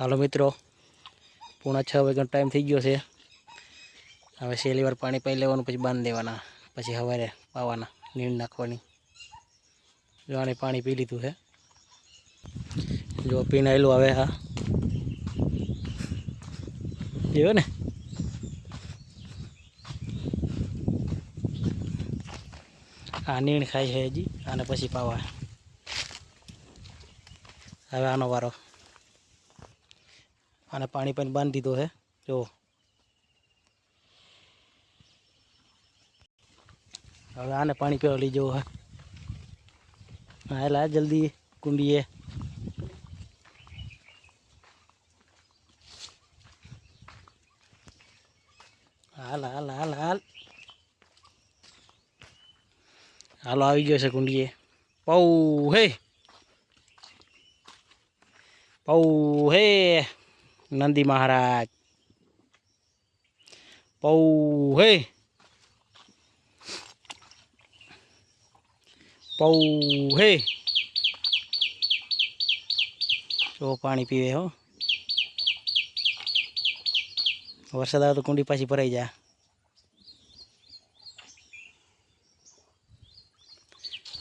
હાલો મિત્રો, પૂણા છ વાગ્યાનો ટાઈમ થઈ ગયો છે. હવે સહેલી વાર પાણી પાઈ લેવાનું, પછી બાંધી દેવાના, પછી હવારે પાવાના, નીણ નાખવાની. જો આને પાણી પી લીધું છે. જો પીને આવેલું આવે હા જોયો ને? આ નીણ ખાય છે હજી, અને પછી પાવા હવે આનો વારો. આને પાણી પાણી બાંધી દીધો છે જો હવે આને પાણી પીવા લઈ જવું હે હા લા જલ્દી કુંડીએ હાલ હાલ હાલ હાલ હાલો આવી ગયો છે કુંડીએ પૌ હે પૌ હે નંદી મહારાજ. પૌ હે? પૌ હે? જો પાણી પીવે, હો. વરસાદ આવે તો કુંડી પાછી ભરાઈ જાય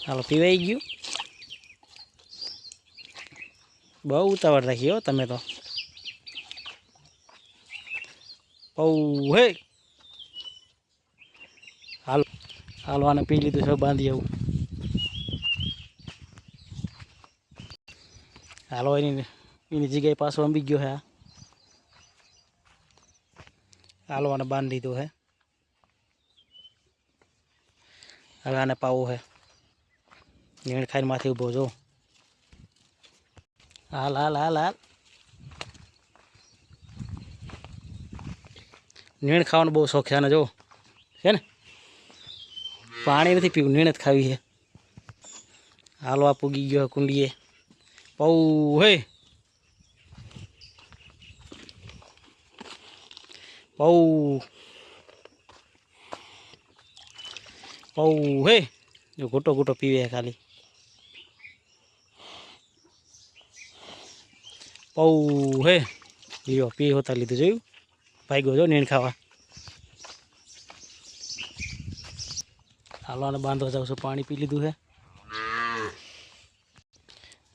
હાલો, પીવાઈ ગયું? બહુ ઉતાવળ રાખી, હો, તમે તો. બહુ હે. હાલ હાલો આને પી લીધું છે, બાંધી આવું. હાલો, એની એની જગ્યાએ પાછો અંબી ગયો હે હાલો આને બાંધી દીધો હે. હવે આને પાવો હે. નીણ ખાઈને માથે ઊભો જો. હાલ હાલ હાલ હાલ. નીણ ખાવાનો બહુ શોખ છે આને જો છે ને? પાણી નથી પીવું, નીણ જ ખાવી છે. હાલો આ પૂગી ગયો કુંડીએ. પૌ હે? પૌ પૌ હે? જો ઘૂંટો ઘૂંટો પીવે છે ખાલી. પૌ હે? લ્યો, પી હોતા લીધું જોયું? ભાઈ ગયો નીણ ખાવા. હાલો બાંધવા જાઉં છું, પાણી પી લીધું છે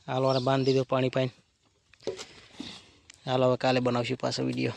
હાલો બાંધી દીધો પાણી પાઈને. હાલો હવે કાલે બનાવશું પાછો વીડિયો.